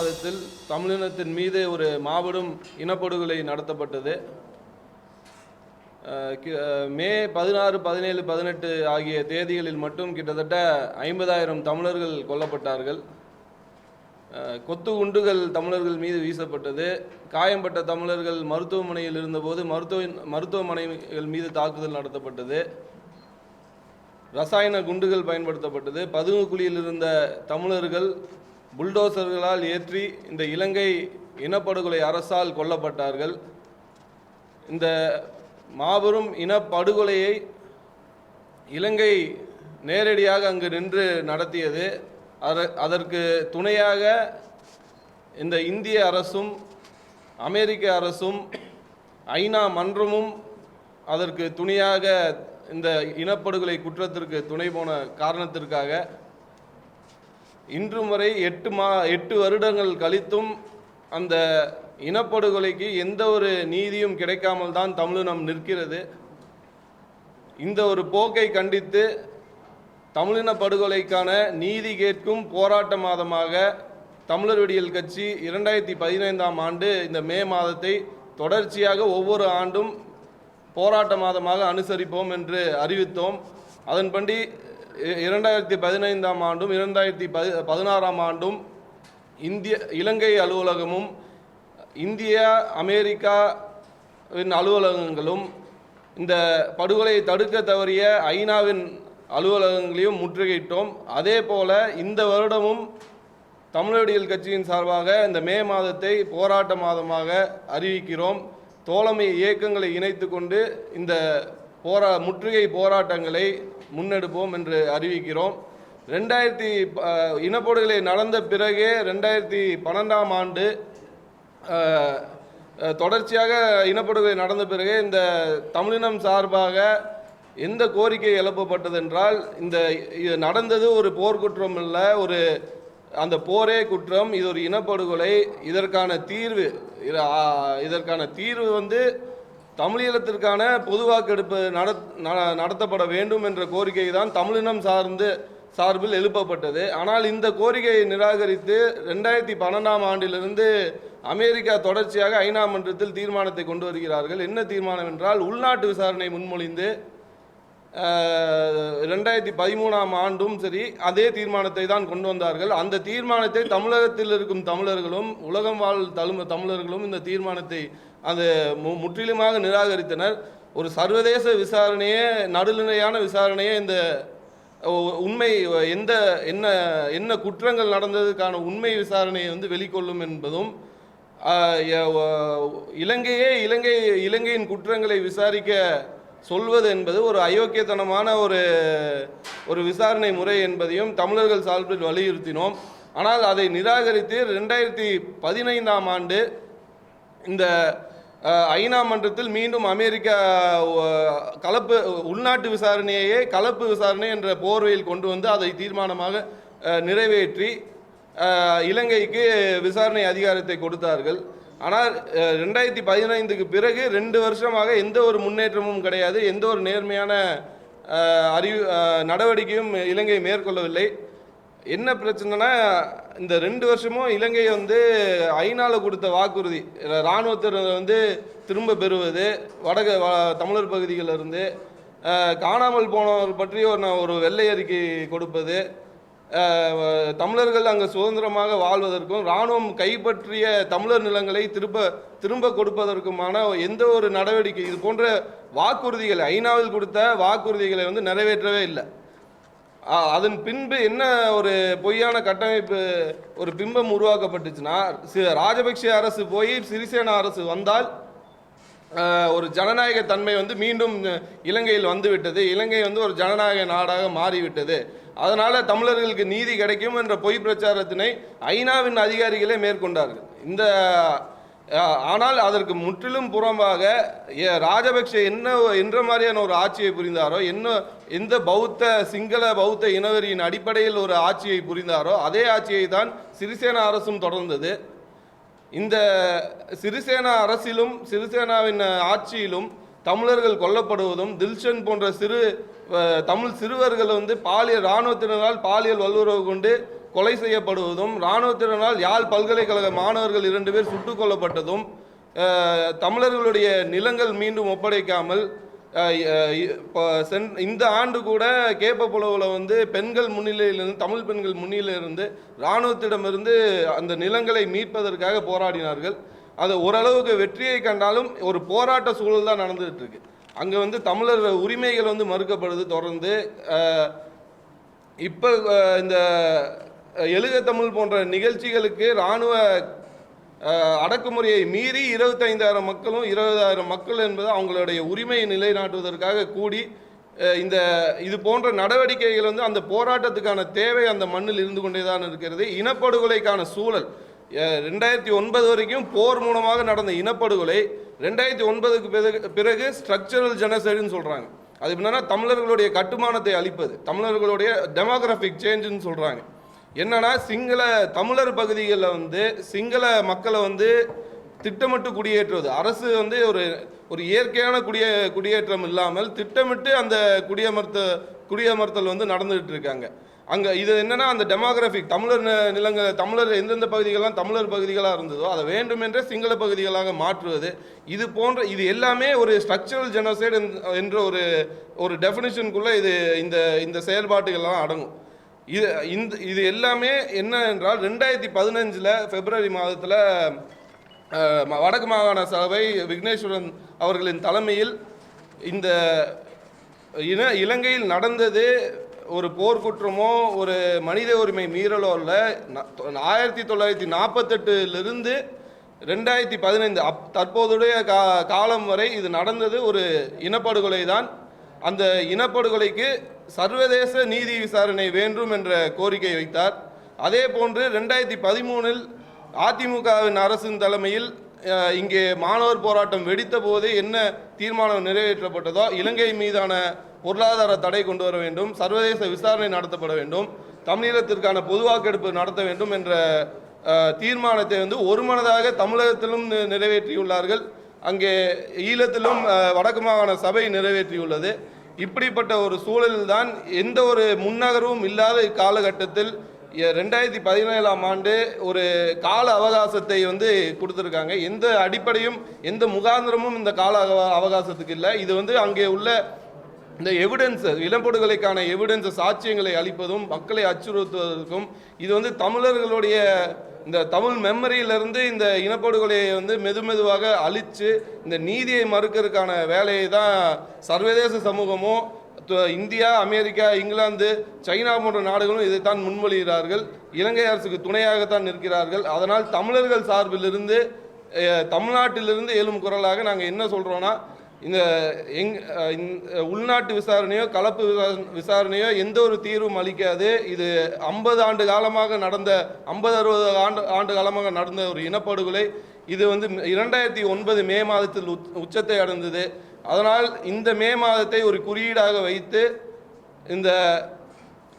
மாதத்தில் தமிழினத்தின் மீது ஒரு மாபெரும் இனப்படுகொலை நடத்தப்பட்டது. மே பதினாறு பதினேழு பதினெட்டு ஆகிய தேதிகளில் மட்டும் கிட்டத்தட்ட ஐம்பதாயிரம் தமிழர்கள் கொல்லப்பட்டார்கள். கொத்து குண்டுகள் தமிழர்கள் மீது வீசப்பட்டது. காயம்பட்ட தமிழர்கள் மருத்துவமனையில் இருந்தபோது மருத்துவ மருத்துவமனைகள் மீது தாக்குதல் நடத்தப்பட்டது. ரசாயன குண்டுகள் பயன்படுத்தப்பட்டது. பதுங்கு குழியில் இருந்த தமிழர்கள் புல்டோசர்களால் ஏற்றி இந்த இலங்கை இனப்படுகொலை அரசால் கொல்லப்பட்டார்கள். இந்த மாபெரும் இனப்படுகொலையை இலங்கை நேரடியாக அங்கு நின்று நடத்தியது. அதற்கு துணையாக இந்த இந்திய அரசும் அமெரிக்க அரசும் ஐநா மன்றமும் அதற்கு துணையாக இந்த இனப்படுகொலை குற்றத்திற்கு துணை போன காரணத்திற்காக இன்று வரை எட்டு மா எட்டு வருடங்கள் கழித்தும் அந்த இனப்படுகொலைக்கு எந்த ஒரு நீதியும் கிடைக்காமல் தான் தமிழினம் நிற்கிறது. இந்த ஒரு போக்கை கண்டித்து தமிழின படுகொலைக்கான நீதி கேட்கும் போராட்ட மாதமாக தமிழர் விடியல் கட்சி இரண்டாயிரத்தி பதினைந்தாம் ஆண்டு இந்த மே மாதத்தை தொடர்ச்சியாக ஒவ்வொரு ஆண்டும் போராட்ட மாதமாக அனுசரிப்போம் என்று அறிவித்தோம். அதன்படி இரண்டாயிரத்தி பதினைந்தாம் ஆண்டும் இரண்டாயிரத்தி பதி பதினாறாம் ஆண்டும் இந்திய இலங்கை அலுவலகமும் இந்தியா அமெரிக்காவின் அலுவலகங்களும் இந்த படுகொலையை தடுக்க தவறிய ஐநாவின் அலுவலகங்களையும் முற்றுகையிட்டோம். அதே போல இந்த வருடமும் தமிழடியல் கட்சியின் சார்பாக இந்த மே மாதத்தை போராட்ட மாதமாக அறிவிக்கிறோம். தோழமை இயக்கங்களை இணைத்து கொண்டு இந்த போரா முற்றுகை போராட்டங்களை முன்னெடுப்போம் என்று அறிவிக்கிறோம். ரெண்டாயிரத்தி அஹ், இனப்படுகொலை நடந்த பிறகே ரெண்டாயிரத்தி பன்னெண்டாம் ஆண்டு தொடர்ச்சியாக இனப்படுகொலை நடந்த பிறகு இந்த தமிழினம் சார்பாக எந்த கோரிக்கை எழுப்பப்பட்டது என்றால் இந்த இது நடந்தது ஒரு போர்க்குற்றம் இல்லை ஒரு அந்த போரே குற்றம் இது ஒரு இனப்படுகொலை இதற்கான தீர்வு இது, இதற்கான தீர்வு வந்து தமிழீழத்திற்கான பொது வாக்கெடுப்பு நடத் நட- நடத்தப்பட வேண்டும் என்ற கோரிக்கை தான் தமிழினம் சார்ந்து சார்பில் எழுப்பப்பட்டது. ஆனால் இந்த கோரிக்கையை நிராகரித்து ரெண்டாயிரத்தி பன்னெண்டாம் ஆண்டிலிருந்து அமெரிக்கா தொடர்ச்சியாக ஐநா மன்றத்தில் தீர்மானத்தை கொண்டு வருகிறார்கள். என்ன தீர்மானம் என்றால் உள்நாட்டு விசாரணை முன்மொழிந்து ரெண்டாயிரத்தி பதிமூணாம் ஆண்டும் சரி அதே தீர்மானத்தை தான் கொண்டு வந்தார்கள். அந்த தீர்மானத்தை தமிழகத்தில் இருக்கும் தமிழர்களும் உலகம் வாழ் தழும தமிழர்களும் இந்த தீர்மானத்தை அது மு- முற்றிலுமாக நிராகரித்தனர். ஒரு சர்வதேச விசாரணையே நடுநிலையான விசாரணையே இந்த உண்மை எந்த என்ன என்ன குற்றங்கள் நடந்ததுக்கான உண்மை விசாரணையை வந்து வெளிக்கொள்ளும் என்பதும் இலங்கையே இலங்கை இலங்கையின் குற்றங்களை விசாரிக்க சொல்வது என்பது ஒரு அயோக்கியத்தனமான ஒரு ஒரு விசாரணை முறை என்பதையும் தமிழர்கள் சார்பில் வலியுறுத்தினோம். ஆனால் அதை நிராகரித்து ரெண்டாயிரத்தி பதினைந்தாம் ஆண்டு இந்த ஐநா மன்றத்தில் மீண்டும் அமெரிக்கா கலப்பு உள்நாட்டு விசாரணையையே கலப்பு விசாரணை என்ற போர்வையில் கொண்டு வந்து அதை தீர்மானமாக நிறைவேற்றி இலங்கைக்கு விசாரணை அதிகாரத்தை கொடுத்தார்கள். ஆனால் ரெண்டாயிரத்தி பதினைந்துக்கு பிறகு ரெண்டு வருஷமாக எந்த ஒரு முன்னேற்றமும் கிடையாது. எந்த ஒரு நேர்மையான அறிவு நடவடிக்கையும் இலங்கை மேற்கொள்ளவில்லை. என்ன பிரச்சனைனா இந்த ரெண்டு வருஷமும் இலங்கை வந்து ஐநாவில் கொடுத்த வாக்குறுதி. இராணுவத்தினர் வந்து திரும்ப பெறுவது வடக வ- தமிழர் பகுதிகளில் இருந்து காணாமல் போனவர் பற்றி ஒரு ஒரு வெள்ளை அறிக்கை கொடுப்பது தமிழர்கள் அங்கே சுதந்திரமாக வாழ்வதற்கும் இராணுவம் கைப்பற்றிய தமிழர் நிலங்களை திரும்ப திரும்ப கொடுப்பதற்குமான எந்த ஒரு நடவடிக்கை இது போன்ற வாக்குறுதிகளை ஐநாவில் கொடுத்த வாக்குறுதிகளை வந்து நிறைவேற்றவே இல்லை. அதன் பின்பு என்ன ஒரு பொய்யான கட்டமைப்பு ஒரு பிம்பம் உருவாக்கப்பட்டுச்சுன்னா ராஜபக்ஷ அரசு போய் சிறிசேனா அரசு வந்தால் ஒரு ஜனநாயக தன்மை வந்து மீண்டும் இலங்கையில் வந்துவிட்டது. இலங்கை வந்து ஒரு ஜனநாயக நாடாக மாறிவிட்டது. அதனால் தமிழர்களுக்கு நீதி கிடைக்கும் என்ற பொய் பிரச்சாரத்தினை ஐநாவின் அதிகாரிகளே மேற்கொண்டார்கள். இந்த ஆனால் அதற்கு முற்றிலும் புறம்பாக ஏ- ராஜபக்ஷ என்ன என்ற மாதிரியான ஒரு ஆட்சியை புரிந்தாரோ என்ன எந்த பௌத்த சிங்கள பௌத்த இனவரியின் அடிப்படையில் ஒரு ஆட்சியை புரிந்தாரோ அதே ஆட்சியை தான் சிறிசேனா அரசும் தொடர்ந்தது. இந்த சிறிசேனா அரசிலும் சிறிசேனாவின் ஆட்சியிலும் தமிழர்கள் கொல்லப்படுவதும் தில்ஷன் போன்ற சிறு தமிழ் சிறுவர்கள் வந்து பாலியல் இராணுவத்தினரால் பாலியல் வல்லுறவு கொண்டு கொலை செய்யப்படுவதும் இராணுவத்தினரால் யாழ் பல்கலைக்கழக மாணவர்கள் இரண்டு பேர் சுட்டுக் கொல்லப்பட்டதும் தமிழர்களுடைய நிலங்கள் மீண்டும் ஒப்படைக்காமல் இப்போ சென்- இந்த ஆண்டு கூட கேப்பப்புலவில் வந்து பெண்கள் முன்னிலையிலிருந்து தமிழ் பெண்கள் முன்னிலையிலிருந்து இராணுவத்திடமிருந்து அந்த நிலங்களை மீட்பதற்காக போராடினார்கள். அது ஓரளவுக்கு வெற்றியை கண்டாலும் ஒரு போராட்ட சூழல் தான் நடந்துகிட்டு இருக்கு அங்கே வந்து தமிழர் உரிமைகள் வந்து மறுக்கப்படுது தொடர்ந்து. இப்போ இந்த எழுக தமிழ் போன்ற நிகழ்ச்சிகளுக்கு இராணுவ அடக்குமுறையை மீறி இருபத்தைந்தாயிரம் மக்களும் இருபதாயிரம் மக்கள் என்பது அவங்களுடைய உரிமையை நிலைநாட்டுவதற்காக கூடி இந்த இது போன்ற நடவடிக்கைகள் வந்து அந்த போராட்டத்துக்கான தேவை அந்த மண்ணில் இருந்து கொண்டே தான் இருக்கிறது. இனப்படுகொலைக்கான சூழல். ரெண்டாயிரத்தி ஒன்பது வரைக்கும் போர் மூலமாக நடந்த இனப்படுகொலை ரெண்டாயிரத்தி ஒன்பதுக்கு பிறகு பிறகு ஸ்ட்ரக்சரல் ஜெனசைடுன்னு சொல்கிறாங்க அது என்னென்னா தமிழர்களுடைய கட்டுமானத்தை அழிப்பது தமிழர்களுடைய டெமோகிராஃபிக் சேஞ்சுன்னு சொல்கிறாங்க என்னன்னா சிங்கள தமிழர் பகுதிகளில் வந்து சிங்கள மக்களை வந்து திட்டமிட்டு குடியேற்றுவது. அரசு வந்து ஒரு ஒரு இயற்கையான குடியே குடியேற்றம் இல்லாமல் திட்டமிட்டு அந்த குடியமர்த்த குடியமர்த்தல் வந்து நடந்துகிட்டு இருக்காங்க அங்கே இது என்னன்னா அந்த டெமோகிராஃபிக் தமிழர் நிலங்கள் நிலங்க தமிழர் எந்தெந்த பகுதிகள்லாம் தமிழர் பகுதிகளாக இருந்ததோ அதை வேண்டுமென்றே சிங்கள பகுதிகளாக மாற்றுவது. இது போன்ற இது எல்லாமே ஒரு ஸ்ட்ரக்சரல் ஜெனோசைடு என்ற ஒரு ஒரு டெஃபினிஷனுக்குள்ளே இது இந்த இந்த செயல்பாட்டுகள்லாம் அடங்கும். இது இந்த இது எல்லாமே என்ன என்றால் ரெண்டாயிரத்தி பதினஞ்சில் பிப்ரவரி மாதத்தில் வடக்கு மாகாண சபை விக்னேஸ்வரன் அவர்களின் தலைமையில் இந்த இன இலங்கையில் நடந்தது ஒரு போர்க்குற்றமோ ஒரு மனித உரிமை மீறலோ இல்லை ஆயிரத்தி தொள்ளாயிரத்தி நாற்பத்தெட்டுலேருந்து ரெண்டாயிரத்தி பதினைந்து அப் தற்போதுடைய கா காலம் வரை இது நடந்தது ஒரு இனப்படுகொலை தான். அந்த இனப்படுகொலைக்கு சர்வதேச நீதி விசாரணை வேண்டும் என்ற கோரிக்கை வைத்தார். அதே போன்று ரெண்டாயிரத்தி பதிமூணில் அதிமுகவின் அரசின் தலைமையில் இங்கே மாணவர் போராட்டம் வெடித்த போது என்ன தீர்மானம் நிறைவேற்றப்பட்டதோ இலங்கை மீதான பொருளாதார தடை கொண்டு வர வேண்டும் சர்வதேச விசாரணை நடத்தப்பட வேண்டும் தமிழீழத்திற்கான பொது வாக்கெடுப்பு நடத்த வேண்டும் என்ற தீர்மானத்தை வந்து ஒருமனதாக தமிழகத்திலும் நிறைவேற்றியுள்ளார்கள். அங்கே ஈழத்திலும் வடக்கு மாகாண சபை நிறைவேற்றியுள்ளது. இப்படிப்பட்ட ஒரு சூழலில்தான் எந்த ஒரு முன்னகர்வும் இல்லாத இக்காலகட்டத்தில் ரெண்டாயிரத்தி பதினேழாம் ஆண்டு ஒரு கால அவகாசத்தை வந்து கொடுத்துருக்காங்க. எந்த அடிப்படையும் எந்த முகாந்திரமும் இந்த கால அவ- அவகாசத்துக்கு இல்லை. இது வந்து அங்கே உள்ள இந்த எவிடன்ஸ் இளம்படுகொலைக்கான எவிடன்ஸ் சாட்சியங்களை அளிப்பதும் மக்களை அச்சுறுத்துவதற்கும் இது வந்து தமிழர்களுடைய இந்த தமிழ் மெமரியிலிருந்து இந்த இனப்படுகொலையை வந்து மெதுமெதுவாக அழித்து இந்த நீதியை மறுக்கிறதுக்கான வேலையை தான் சர்வதேச சமூகமும் இந்தியா அமெரிக்கா இங்கிலாந்து சைனா போன்ற நாடுகளும் இதைத்தான் முன்மொழிகிறார்கள். இலங்கை அரசுக்கு துணையாகத்தான் நிற்கிறார்கள். அதனால் தமிழர்கள் சார்பிலிருந்து தமிழ்நாட்டிலிருந்து எழும் குரலாக நாங்கள் என்ன சொல்கிறோன்னா இந்த எங் உள்நாட்டு விசாரணையோ கலப்பு விசாரணையோ எந்த ஒரு தீர்வும் அளிக்காது. இது ஐம்பது ஆண்டு காலமாக நடந்த ஐம்பது அறுபது ஆண்டு ஆண்டு காலமாக நடந்த ஒரு இனப்படுகொலை. இது வந்து இரண்டாயிரத்தி ஒன்பது மே மாதத்தில் உச்சத்தை அடைந்தது. அதனால் இந்த மே மாதத்தை ஒரு குறியீடாக வைத்து இந்த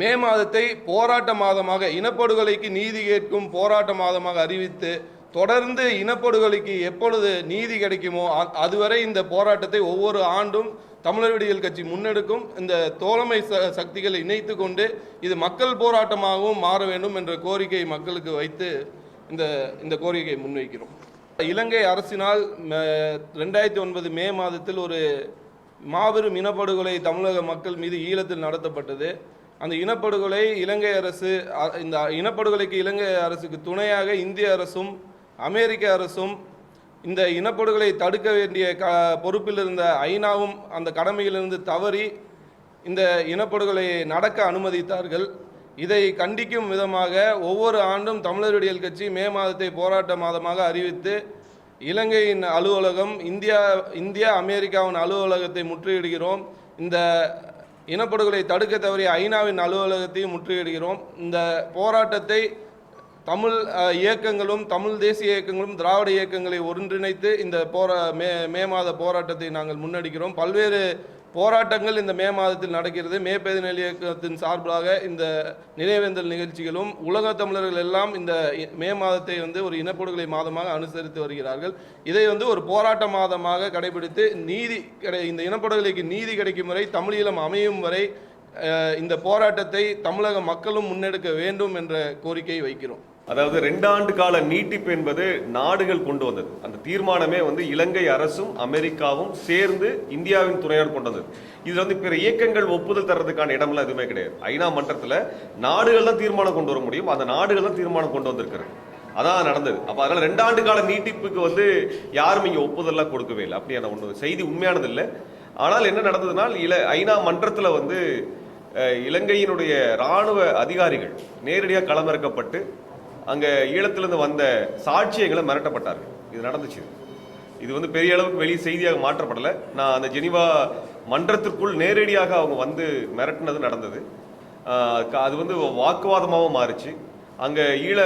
மே மாதத்தை போராட்ட மாதமாக இனப்படுகொலைக்கு நீதி கேட்கும் போராட்ட மாதமாக அறிவித்து தொடர்ந்து இனப்படுகொலைக்கு எப்பொழுது நீதி கிடைக்குமோ அ- அதுவரை இந்த போராட்டத்தை ஒவ்வொரு ஆண்டும் தமிழர் விடியல் கட்சி முன்னெடுக்கும். இந்த தோழமை ச சக்திகளை இணைத்து கொண்டு இது மக்கள் போராட்டமாகவும் மாற வேண்டும் என்ற கோரிக்கை மக்களுக்கு வைத்து இந்த இந்த கோரிக்கையை முன்வைக்கிறோம். இலங்கை அரசினால் ரெண்டாயிரத்தி ஒன்பது மே மாதத்தில் ஒரு மாபெரும் இனப்படுகொலை தமிழக மக்கள் மீது ஈழத்தில் நடத்தப்பட்டது. அந்த இனப்படுகொலை இலங்கை அரசு இந்த இனப்படுகொலைக்கு இலங்கை அரசுக்கு துணையாக இந்திய அரசும் அமெரிக்க அரசும் இந்த இனப்படுகொலை தடுக்க வேண்டிய க பொறுப்பில் இருந்த ஐநாவும் அந்த கடமையிலிருந்து தவறி இந்த இனப்படுகொலையை நடக்க அனுமதித்தார்கள். இதை கண்டிக்கும் விதமாக ஒவ்வொரு ஆண்டும் தமிழர் விடியல் கட்சி மே மாதத்தை போராட்ட மாதமாக அறிவித்து இலங்கையின் அலுவலகம் இந்தியா இந்தியா அமெரிக்காவின் அலுவலகத்தை முற்றுகிடுகிறோம் இந்த இனப்படுகொலை தடுக்க தவறிய ஐநாவின் அலுவலகத்தையும் முற்றுகிடுகிறோம் இந்த போராட்டத்தை தமிழ் இயக்கங்களும் தமிழ் தேசிய இயக்கங்களும் திராவிட இயக்கங்களை ஒன்றிணைத்து இந்த போரா மே மே மாத போராட்டத்தை நாங்கள் முன்னெடுக்கிறோம். பல்வேறு போராட்டங்கள் இந்த மே மாதத்தில் நடக்கிறது. மே பதினேழு இயக்கத்தின் சார்பாக இந்த நினைவேந்தல் நிகழ்ச்சிகளும் உலக தமிழர்கள் எல்லாம் இந்த மே மாதத்தை வந்து ஒரு இனப்படுகொலை மாதமாக அனுசரித்து வருகிறார்கள். இதை வந்து ஒரு போராட்ட மாதமாக கடைபிடித்து நீதி கிடை இந்த இனப்படுகொலைக்கு நீதி கிடைக்கும் வரை தமிழீழம் அமையும் வரை இந்த போராட்டத்தை தமிழக மக்களும் முன்னெடுக்க வேண்டும் என்ற கோரிக்கையை வைக்கிறோம். அதாவது ரெண்டாண்டு கால நீட்டிப்பு என்பது நாடுகள் கொண்டு வந்தது. அந்த தீர்மானமே வந்து இலங்கை அரசும் அமெரிக்காவும் சேர்ந்து இந்தியாவின் துணையோடு கொண்டு வந்தது இதில் வந்து பிற இயக்கங்கள் ஒப்புதல் தர்றதுக்கான இடம்லாம் எதுவுமே கிடையாது. ஐநா மன்றத்தில் நாடுகள் தான் தீர்மானம் கொண்டு வர முடியும். அந்த நாடுகள் தான் தீர்மானம் கொண்டு வந்திருக்கிறது. அதான் நடந்தது. அப்போ அதனால் ரெண்டு ரெண்டாண்டு கால நீட்டிப்புக்கு வந்து யாரும் இங்கே ஒப்புதல்லாம் கொடுக்கவே இல்லை. அப்படியான ஒன்று செய்தி உண்மையானது இல்லை. ஆனால் என்ன நடந்ததுனால் இல ஐநா மன்றத்தில் வந்து இலங்கையினுடைய ராணுவ அதிகாரிகள் நேரடியாக களமிறக்கப்பட்டு அங்கே ஈழத்திலிருந்து வந்த சாட்சியங்களை மிரட்டப்பட்டார்கள். இது நடந்துச்சு. இது வந்து பெரிய அளவுக்கு வெளி செய்தியாக மாற்றப்படலை. நான் அந்த ஜெனிவா மன்றத்திற்குள் நேரடியாக அவங்க வந்து மிரட்டினது நடந்தது. அது வந்து வாக்குவாதமாகவும் மாறுச்சு. அங்கே ஈழ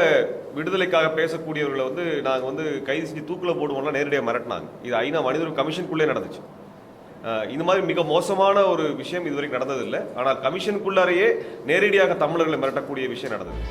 விடுதலைக்காக பேசக்கூடியவர்களை வந்து நாங்கள் வந்து கைது செஞ்சு தூக்கில் போடுவோம்லாம் நேரடியாக மிரட்டினாங்க. இது ஐநா மனித கமிஷனுக்குள்ளே நடந்துச்சு. இந்த மாதிரி மிக மோசமான ஒரு விஷயம் இதுவரைக்கும் நடந்ததில்லை. ஆனால் கமிஷனுக்குள்ளாரையே நேரடியாக தமிழர்களை மிரட்டக்கூடிய விஷயம் நடந்தது.